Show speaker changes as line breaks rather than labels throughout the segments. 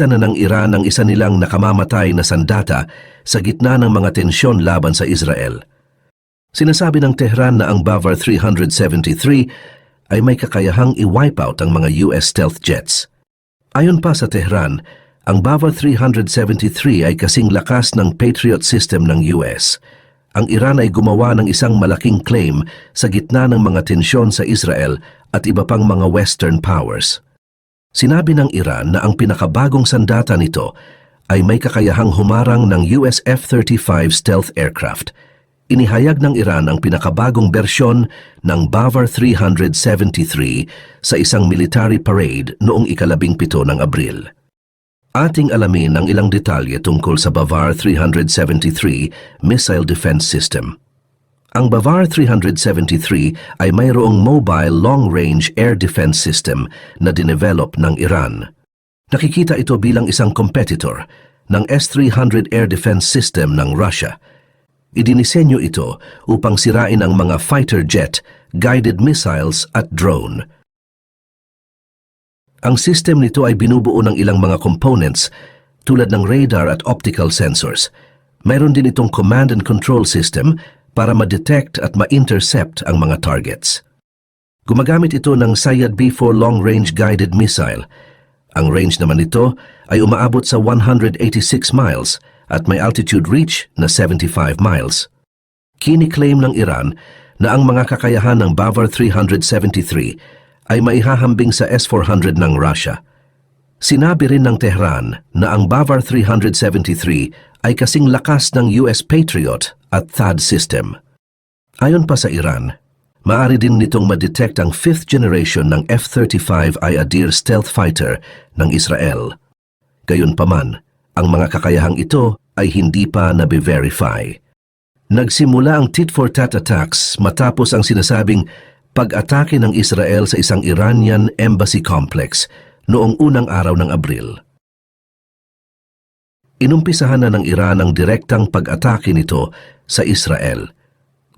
Nakita na ng Iran ang isa nilang nakamamatay na sandata sa gitna ng mga tensyon laban sa Israel. Sinasabi ng Tehran na ang Bavar 373 ay may kakayahang i-wipe out ang mga US stealth jets. Ayon pa sa Tehran, ang Bavar 373 ay kasing lakas ng Patriot system ng US. Ang Iran ay gumawa ng isang malaking claim sa gitna ng mga tensyon sa Israel at iba pang mga Western powers. Sinabi ng Iran na ang pinakabagong sandata nito ay may kakayahang humarang ng US F-35 stealth aircraft. Inihayag ng Iran ang pinakabagong bersyon ng Bavar 373 sa isang military parade noong ikalabing pito ng Abril. Ating alamin ang ilang detalye tungkol sa Bavar 373 missile defense system. Ang Bavar 373 ay mayroong mobile long-range air defense system na dinevelop ng Iran. Nakikita ito bilang isang competitor ng S-300 air defense system ng Russia. Idinisenyo ito upang sirain ang mga fighter jet, guided missiles at drone. Ang system nito ay binubuo ng ilang mga components tulad ng radar at optical sensors. Mayroon din itong command and control system para ma-detect at ma-intercept ang mga targets. Gumagamit ito ng Sayad B-4 long-range guided missile. Ang range naman nito ay umaabot sa 186 miles at may altitude reach na 75 miles. Kiniklaim ng Iran na ang mga kakayahan ng Bavar 373 ay maihahambing sa S-400 ng Russia. Sinabi rin ng Tehran na ang Bavar 373 ay kasing lakas ng US Patriot at THAAD system. Ayon pa sa Iran, maaari din nitong ma-detect ang fifth generation ng F-35 Iadir stealth fighter ng Israel. Gayunpaman, ang mga kakayahang ito ay hindi pa nabe-verify. Nagsimula ang tit-for-tat attacks matapos ang sinasabing pag-atake ng Israel sa isang Iranian embassy complex noong unang araw ng Abril. Inumpisahan na ng Iran ang direktang pag-atake nito sa Israel.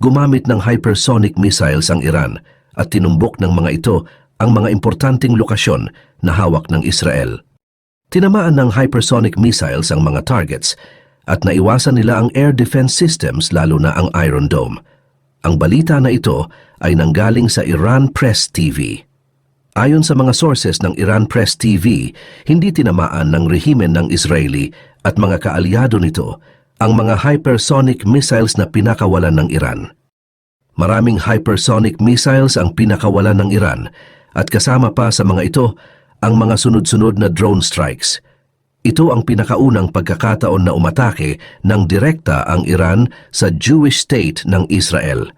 Gumamit ng hypersonic missiles ang Iran at tinumbok ng mga ito ang mga importanteng lokasyon na hawak ng Israel. Tinamaan ng hypersonic missiles ang mga targets at naiwasan nila ang air defense systems lalo na ang Iron Dome. Ang balita na ito ay nanggaling sa Iran Press TV. Ayon sa mga sources ng Iran Press TV, hindi tinamaan ng rehimen ng Israeli at mga kaalyado nito ang mga hypersonic missiles na pinakawalan ng Iran. Maraming hypersonic missiles ang pinakawalan ng Iran at kasama pa sa mga ito ang mga sunod-sunod na drone strikes. Ito ang pinakaunang pagkakataon na umatake ng direkta ang Iran sa Jewish state ng Israel.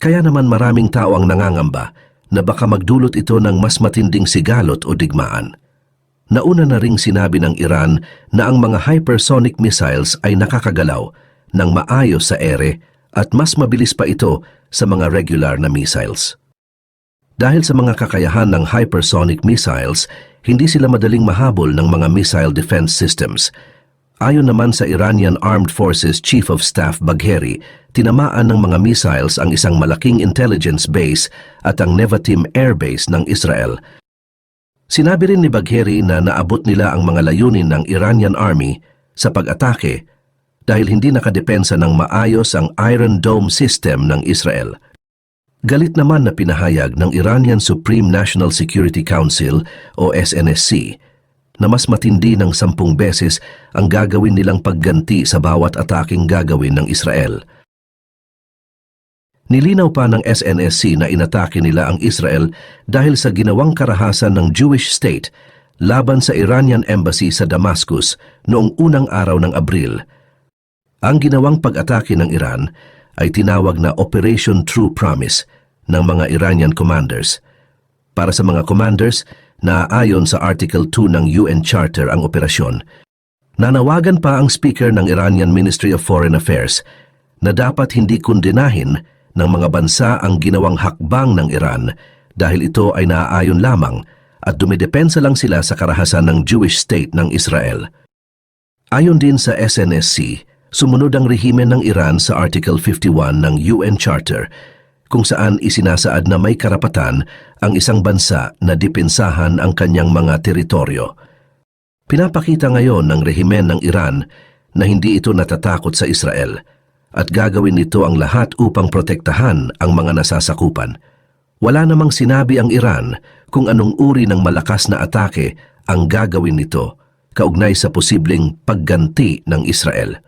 Kaya naman maraming tao ang nangangamba na baka magdulot ito ng mas matinding sigalot o digmaan. Nauna na ring sinabi ng Iran na ang mga hypersonic missiles ay nakakagalaw ng maayos sa ere at mas mabilis pa ito sa mga regular na missiles. Dahil sa mga kakayahan ng hypersonic missiles, hindi sila madaling mahabol ng mga missile defense systems. Ayon naman sa Iranian Armed Forces Chief of Staff Bagheri, tinamaan ng mga missiles ang isang malaking intelligence base at ang Nevatim Air Base ng Israel. Sinabi rin ni Bagheri na naabot nila ang mga layunin ng Iranian Army sa pag-atake dahil hindi nakadepensa ng maayos ang Iron Dome system ng Israel. Galit naman na pinahayag ng Iranian Supreme National Security Council o SNSC na mas matindi ng sampung beses ang gagawin nilang pagganti sa bawat ataking gagawin ng Israel. Nilinaw pa ng SNSC na inatake nila ang Israel dahil sa ginawang karahasan ng Jewish state laban sa Iranian embassy sa Damascus noong unang araw ng Abril. Ang ginawang pag-atake ng Iran ay tinawag na Operation True Promise ng mga Iranian commanders. Para sa mga commanders na ayon sa Article 2 ng UN Charter ang operasyon, nanawagan pa ang speaker ng Iranian Ministry of Foreign Affairs na dapat hindi kundinahin ng mga bansa ang ginawang hakbang ng Iran dahil ito ay naaayon lamang at dumidepensa lang sila sa karahasan ng Jewish state ng Israel. Ayon din sa SNSC, sumunod ang rehimen ng Iran sa Article 51 ng UN Charter kung saan isinasaad na may karapatan ang isang bansa na dipensahan ang kanyang mga teritoryo. Pinapakita ngayon ng rehimen ng Iran na hindi ito natatakot sa Israel at gagawin nito ang lahat upang protektahan ang mga nasasakupan. Wala namang sinabi ang Iran kung anong uri ng malakas na atake ang gagawin nito kaugnay sa posibleng pagganti ng Israel.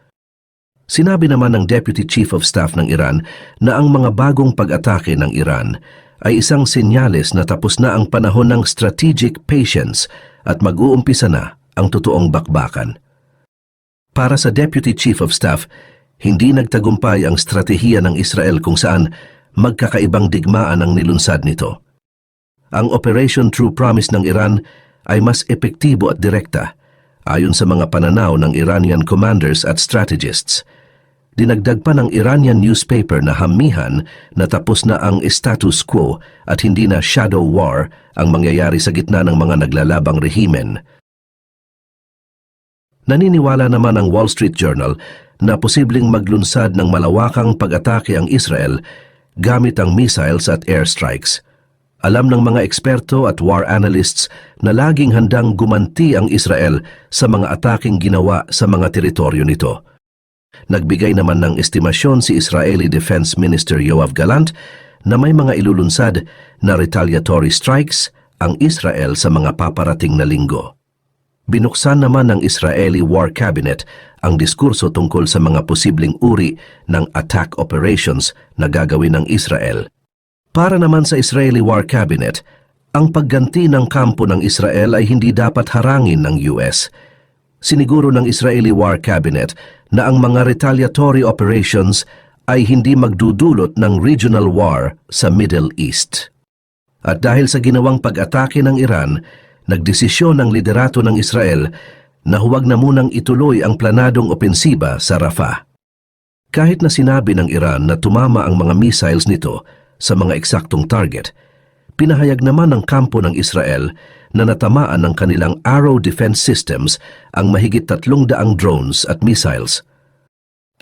Sinabi naman ng Deputy Chief of Staff ng Iran na ang mga bagong pag-atake ng Iran ay isang senyales na tapos na ang panahon ng strategic patience at mag-uumpisa na ang totoong bakbakan. Para sa Deputy Chief of Staff, hindi nagtagumpay ang stratehiya ng Israel kung saan magkakaibang digmaan ang nilunsad nito. Ang Operation True Promise ng Iran ay mas epektibo at direkta ayon sa mga pananaw ng Iranian commanders at strategists. Dinagdag pa ng Iranian newspaper na hamihan na tapos na ang status quo at hindi na shadow war ang mangyayari sa gitna ng mga naglalabang rehimen. Naniniwala naman ang Wall Street Journal na posibleng maglunsad ng malawakang pag-atake ang Israel gamit ang missiles at airstrikes. Alam ng mga eksperto at war analysts na laging handang gumanti ang Israel sa mga ataking ginawa sa mga teritoryo nito. Nagbigay naman ng estimasyon si Israeli Defense Minister Yoav Galant na may mga ilulunsad na retaliatory strikes ang Israel sa mga paparating na linggo. Binuksan naman ng Israeli War Cabinet ang diskurso tungkol sa mga posibleng uri ng attack operations na gagawin ng Israel. Para naman sa Israeli War Cabinet, ang pagganti ng kampo ng Israel ay hindi dapat harangin ng US. Siniguro ng Israeli War Cabinet na ang mga retaliatory operations ay hindi magdudulot ng regional war sa Middle East. At dahil sa ginawang pag-atake ng Iran, nagdesisyon ng liderato ng Israel na huwag na munang ituloy ang planadong opensiba sa Rafah. Kahit na sinabi ng Iran na tumama ang mga missiles nito sa mga eksaktong target, pinahayag naman ng kampo ng Israel na natamaan ng kanilang Arrow Defense Systems ang mahigit tatlong daang drones at missiles.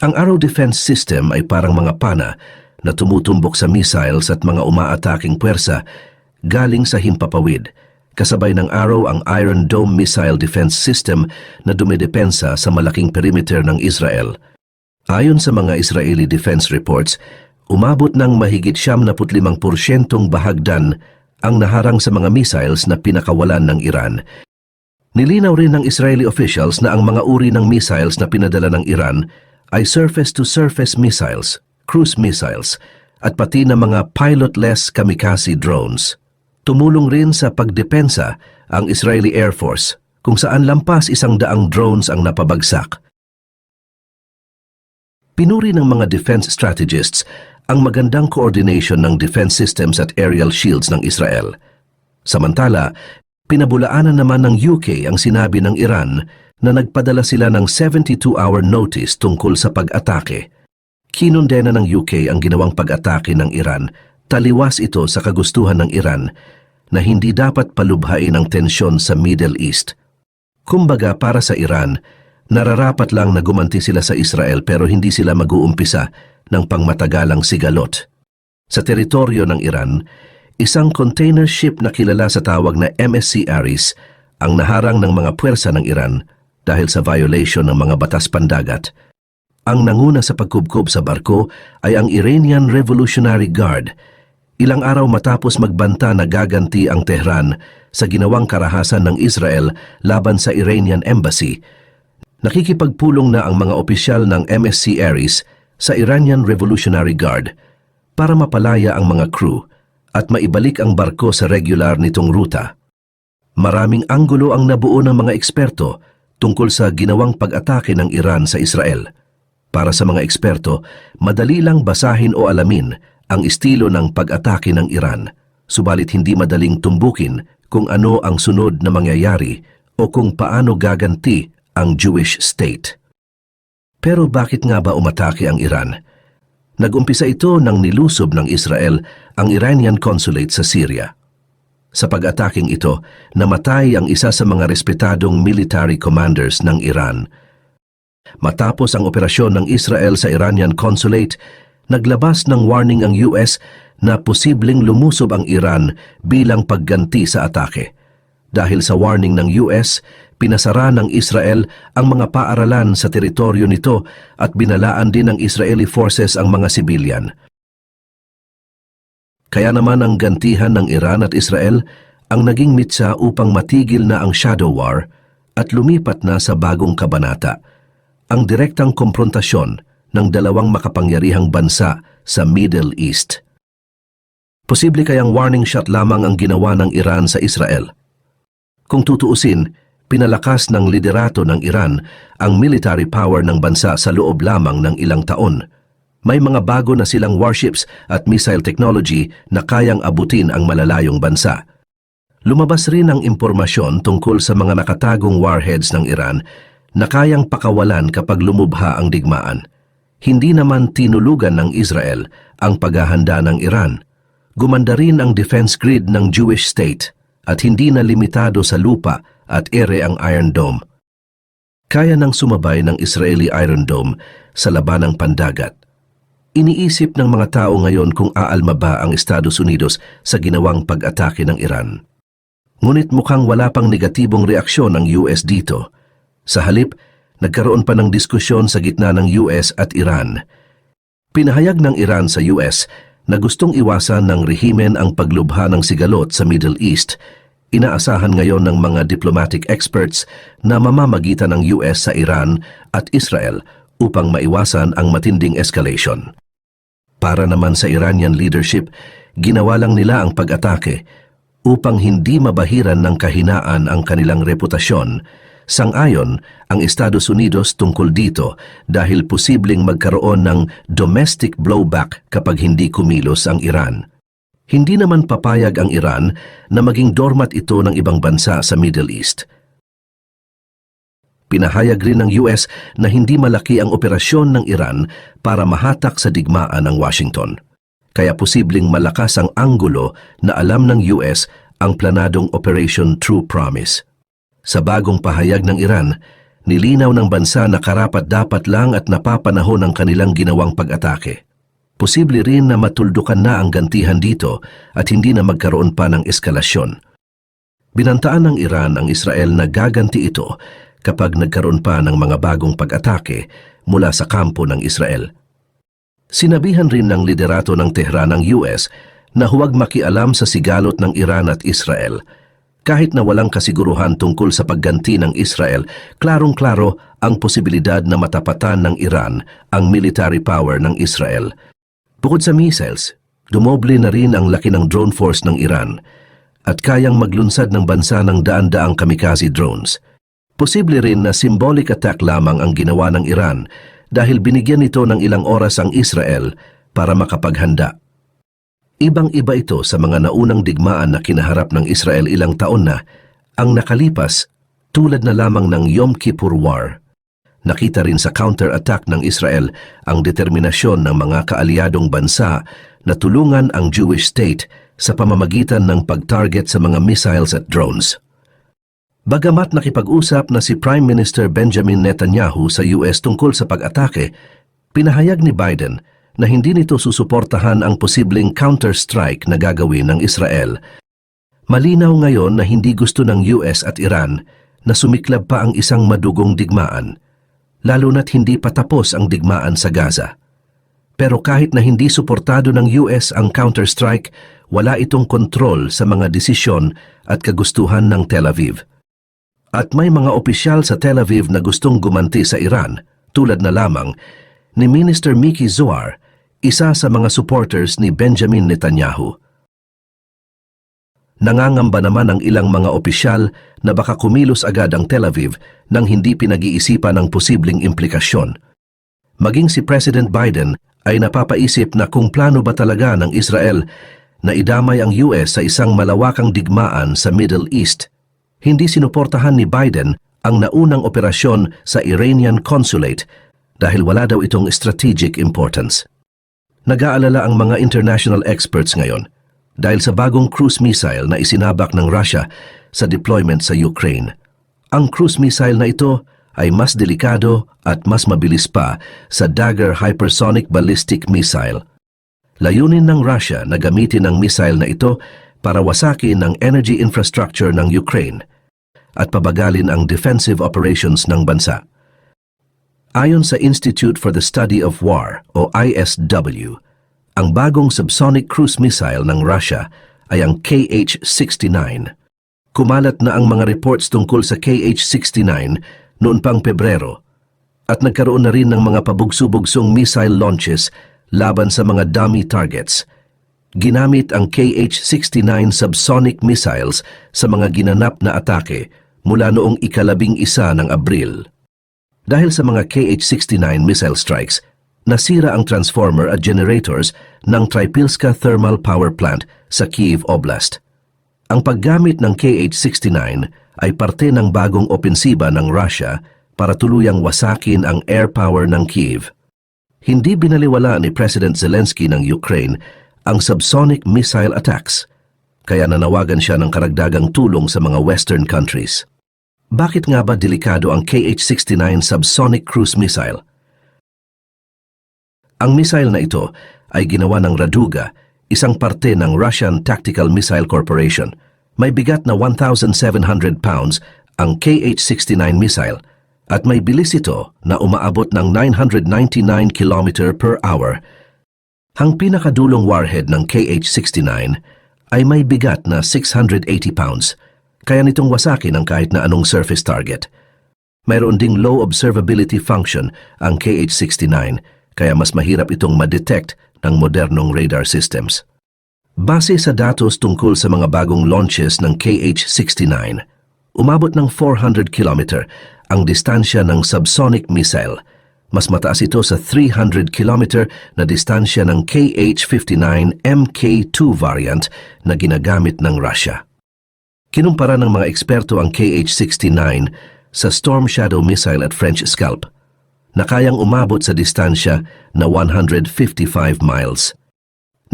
Ang Arrow Defense System ay parang mga pana na tumutumbok sa missiles at mga umaataking puwersa galing sa himpapawid kasabay ng Arrow ang Iron Dome Missile Defense System na dumidepensa sa malaking perimeter ng Israel. Ayon sa mga Israeli defense reports, umabot ng mahigit 75% bahagdan ang naharang sa mga missiles na pinakawalan ng Iran. Nilinaw rin ng Israeli officials na ang mga uri ng missiles na pinadala ng Iran ay surface-to-surface missiles, cruise missiles, at pati na mga pilotless kamikaze drones. Tumulong rin sa pagdepensa ang Israeli Air Force kung saan lampas isang daang drones ang napabagsak. Pinuri ng mga defense strategists ang magandang coordination ng defense systems at aerial shields ng Israel. Samantala, pinabulaanan naman ng UK ang sinabi ng Iran na nagpadala sila ng 72-hour notice tungkol sa pag-atake. Kinundena ng UK ang ginawang pag-atake ng Iran taliwas ito sa kagustuhan ng Iran na hindi dapat palubhain ang tensyon sa Middle East. Kumbaga para sa Iran, nararapat lang na gumanti sila sa Israel pero hindi sila mag-uumpisa ng pangmatagalang sigalot. Sa teritoryo ng Iran, isang container ship na kilala sa tawag na MSC Aris ang naharang ng mga puwersa ng Iran dahil sa violation ng mga batas pandagat. Ang nanguna sa pagkubkob sa barko ay ang Iranian Revolutionary Guard ilang araw matapos magbanta na gaganti ang Tehran sa ginawang karahasan ng Israel laban sa Iranian Embassy, nakikipagpulong na ang mga opisyal ng MSC Aris sa Iranian Revolutionary Guard para mapalaya ang mga crew at maibalik ang barko sa regular nitong ruta. Maraming anggulo ang nabuo ng mga eksperto tungkol sa ginawang pag-atake ng Iran sa Israel. Para sa mga eksperto, madali lang basahin o alamin ang estilo ng pag-atake ng Iran, subalit hindi madaling tumbukin kung ano ang sunod na mangyayari o kung paano gaganti ang Jewish state. Pero bakit nga ba umatake ang Iran? Nagumpisa ito nang nilusob ng Israel ang Iranian consulate sa Syria. Sa pag-ataking ito, namatay ang isa sa mga respetadong military commanders ng Iran. Matapos ang operasyon ng Israel sa Iranian consulate, naglabas ng warning ang US na posibleng lumusob ang Iran bilang pagganti sa atake. Dahil sa warning ng US, pinasara ng Israel ang mga paaralan sa teritoryo nito at binalaan din ng Israeli forces ang mga sibilyan. Kaya naman ang gantihan ng Iran at Israel ang naging mitsa upang matigil na ang shadow war at lumipat na sa bagong kabanata, ang direktang komprontasyon ng dalawang makapangyarihang bansa sa Middle East. Posible kayang warning shot lamang ang ginawa ng Iran sa Israel. Kung tutuusin, pinalakas ng liderato ng Iran ang military power ng bansa sa loob lamang ng ilang taon. May mga bago na silang warships at missile technology na kayang abutin ang malalayong bansa. Lumabas rin ang impormasyon tungkol sa mga nakatagong warheads ng Iran na kayang pakawalan kapag lumubha ang digmaan. Hindi naman tinulugan ng Israel ang paghahanda ng Iran. Gumanda rin ang defense grid ng Jewish state at hindi na limitado sa lupa at ere ang Iron Dome. Kaya nang sumabay ng Israeli Iron Dome sa labanang pandagat. Iniisip ng mga tao ngayon kung aalma ba ang Estados Unidos sa ginawang pag-atake ng Iran. Ngunit mukhang wala pang negatibong reaksyon ng US dito. Sa halip, nagkaroon pa ng diskusyon sa gitna ng US at Iran. Pinahayag ng Iran sa US na gustong iwasan ng rehimen ang paglubha ng sigalot sa Middle East. Inaasahan ngayon ng mga diplomatic experts na mamamagitan ng US sa Iran at Israel upang maiwasan ang matinding escalation. Para naman sa Iranian leadership, ginawa lang nila ang pag-atake upang hindi mabahiran ng kahinaan ang kanilang reputasyon. Sangayon ang Estados Unidos tungkol dito dahil posibleng magkaroon ng domestic blowback kapag hindi kumilos ang Iran. Hindi naman papayag ang Iran na maging doormat ito ng ibang bansa sa Middle East. Pinahayag rin ng US na hindi malaki ang operasyon ng Iran para mahatak sa digmaan ng Washington. Kaya posibleng malakas ang anggulo na alam ng US ang planadong Operation True Promise. Sa bagong pahayag ng Iran, nilinaw ng bansa na karapat dapat lang at napapanahon ang kanilang ginawang pag-atake. Posible rin na matuldukan na ang gantihan dito at hindi na magkaroon pa ng eskalasyon. Binantaan ng Iran ang Israel na gaganti ito kapag nagkaroon pa ng mga bagong pag-atake mula sa kampo ng Israel. Sinabihan rin ng liderato ng Tehran ng US na huwag makialam sa sigalot ng Iran at Israel. Kahit na walang kasiguruhan tungkol sa pagganti ng Israel, klarong-klaro ang posibilidad na matapatan ng Iran ang military power ng Israel. Bukod sa missiles, dumoble na rin ang laki ng drone force ng Iran at kayang maglunsad ng bansa ng daan-daang kamikaze drones. Posible rin na symbolic attack lamang ang ginawa ng Iran dahil binigyan nito ng ilang oras ang Israel para makapaghanda. Ibang-iba ito sa mga naunang digmaan na kinaharap ng Israel ilang taon na ang nakalipas tulad na lamang ng Yom Kippur War. Nakita rin sa counter-attack ng Israel ang determinasyon ng mga kaalyadong bansa na tulungan ang Jewish state sa pamamagitan ng pag-target sa mga missiles at drones. Bagamat nakipag-usap na si Prime Minister Benjamin Netanyahu sa US tungkol sa pag-atake, pinahayag ni Biden na hindi nito susuportahan ang posibleng counter-strike na gagawin ng Israel. Malinaw ngayon na hindi gusto ng US at Iran na sumiklab pa ang isang madugong digmaan, lalo na't hindi pa tapos ang digmaan sa Gaza. Pero kahit na hindi suportado ng US ang counter-strike, wala itong kontrol sa mga desisyon at kagustuhan ng Tel Aviv. At may mga opisyal sa Tel Aviv na gustong gumanti sa Iran, tulad na lamang ni Minister Miki Zohar isa sa mga supporters ni Benjamin Netanyahu. Nangangamba naman ang ilang mga opisyal na baka kumilos agad ang Tel Aviv nang hindi pinag-iisipan ang posibleng implikasyon. Maging si President Biden ay napapaisip na kung plano ba talaga ng Israel na idamay ang US sa isang malawakang digmaan sa Middle East. Hindi sinuportahan ni Biden ang naunang operasyon sa Iranian consulate dahil wala daw itong strategic importance. Nag-aalala ang mga international experts ngayon dahil sa bagong cruise missile na isinabak ng Russia sa deployment sa Ukraine. Ang cruise missile na ito ay mas delikado at mas mabilis pa sa Dagger Hypersonic Ballistic Missile. Layunin ng Russia na gamitin ang missile na ito para wasakin ang energy infrastructure ng Ukraine at pabagalin ang defensive operations ng bansa. Ayon sa Institute for the Study of War o ISW, ang bagong subsonic cruise missile ng Russia ay ang KH-69. Kumalat na ang mga reports tungkol sa KH-69 noon pang Pebrero at nagkaroon na rin ng mga pabugso-bugsong missile launches laban sa mga dummy targets. Ginamit ang KH-69 subsonic missiles sa mga ginanap na atake mula noong ikalabing isa ng Abril. Dahil sa mga KH-69 missile strikes, nasira ang transformer at generators ng Tripilska Thermal Power Plant sa Kiev Oblast. Ang paggamit ng KH-69 ay parte ng bagong opensiba ng Russia para tuluyang wasakin ang air power ng Kiev. Hindi binaliwala ni President Zelensky ng Ukraine ang subsonic missile attacks, kaya nanawagan siya ng karagdagang tulong sa mga Western countries. Bakit nga ba delikado ang KH-69 subsonic cruise missile? Ang missile na ito ay ginawa ng Raduga, isang parte ng Russian Tactical Missile Corporation. May bigat na 1,700 pounds ang KH-69 missile at may bilis ito na umaabot ng 999 km per hour. Ang pinakadulong warhead ng KH-69 ay may bigat na 680 pounds, kaya nitong wasakin ang kahit na anong surface target. Mayroon ding low observability function ang KH-69, kaya mas mahirap itong ma-detect ng modernong radar systems. Base sa datos tungkol sa mga bagong launches ng KH-69, umabot ng 400 km ang distansya ng subsonic missile. Mas mataas ito sa 300 km na distansya ng KH-59 MK2 variant na ginagamit ng Russia. Kinumpara ng mga eksperto ang KH-69 sa Storm Shadow missile at French Scalp na kayang umabot sa distansya na 155 miles.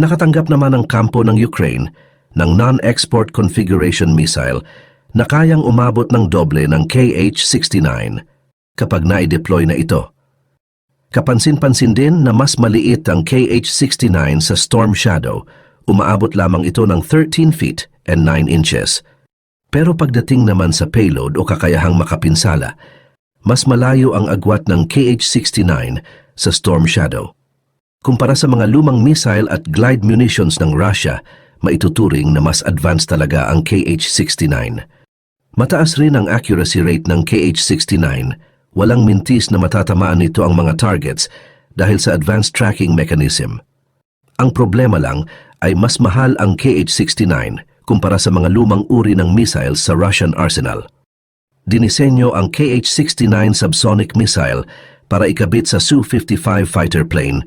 Nakatanggap naman ang kampo ng Ukraine ng non-export configuration missile na kayang umabot ng doble ng KH-69 kapag na-deploy na ito. Kapansin-pansin din na mas maliit ang KH-69 sa Storm Shadow, umaabot lamang ito ng 13 feet and 9 inches. Pero pagdating naman sa payload o kakayahang makapinsala, mas malayo ang agwat ng KH-69 sa Storm Shadow. Kumpara sa mga lumang missile at glide munitions ng Russia, maituturing na mas advanced talaga ang KH-69. Mataas rin ang accuracy rate ng KH-69. Walang mintis na matatamaan nito ang mga targets dahil sa advanced tracking mechanism. Ang problema lang ay mas mahal ang KH-69 kumpara sa mga lumang uri ng missiles sa Russian arsenal. Dinisenyo ang KH-69 subsonic missile para ikabit sa Su-55 fighter plane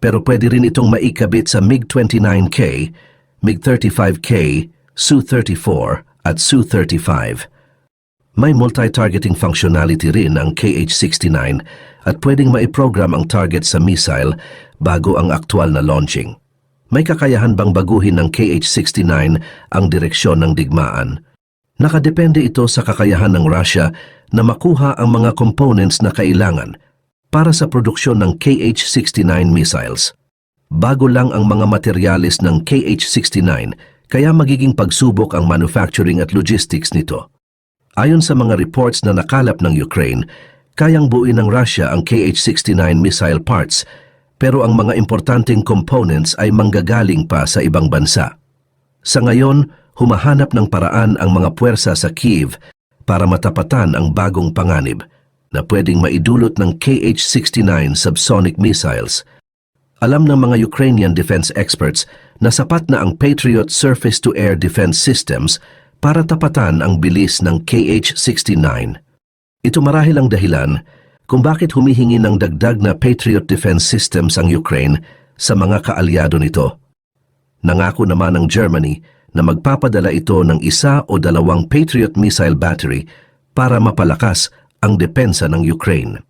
pero pwede rin itong maikabit sa MiG-29K, MiG-35K, Su-34 at Su-35. May multi-targeting functionality rin ang KH-69 at pwedeng maiprogram ang target sa missile bago ang aktual na launching. May kakayahan bang baguhin ng KH-69 ang direksyon ng digmaan? Nakadepende ito sa kakayahan ng Russia na makuha ang mga components na kailangan para sa produksyon ng KH-69 missiles. Bago lang ang mga materyales ng KH-69 kaya magiging pagsubok ang manufacturing at logistics nito. Ayon sa mga reports na nakalap ng Ukraine, kayang buuin ng Russia ang KH-69 missile parts pero ang mga importanteng components ay manggagaling pa sa ibang bansa. Sa ngayon, humahanap ng paraan ang mga puwersa sa Kiev para matapatan ang bagong panganib na pwedeng maidulot ng KH-69 subsonic missiles. Alam ng mga Ukrainian defense experts na sapat na ang Patriot surface-to-air defense systems para tapatan ang bilis ng KH-69. Ito marahil ang dahilan kung bakit humihingi ng dagdag na Patriot defense systems ang Ukraine sa mga kaalyado nito. Nangako naman ng Germany na magpapadala ito ng isa o dalawang Patriot missile battery para mapalakas ang depensa ng Ukraine.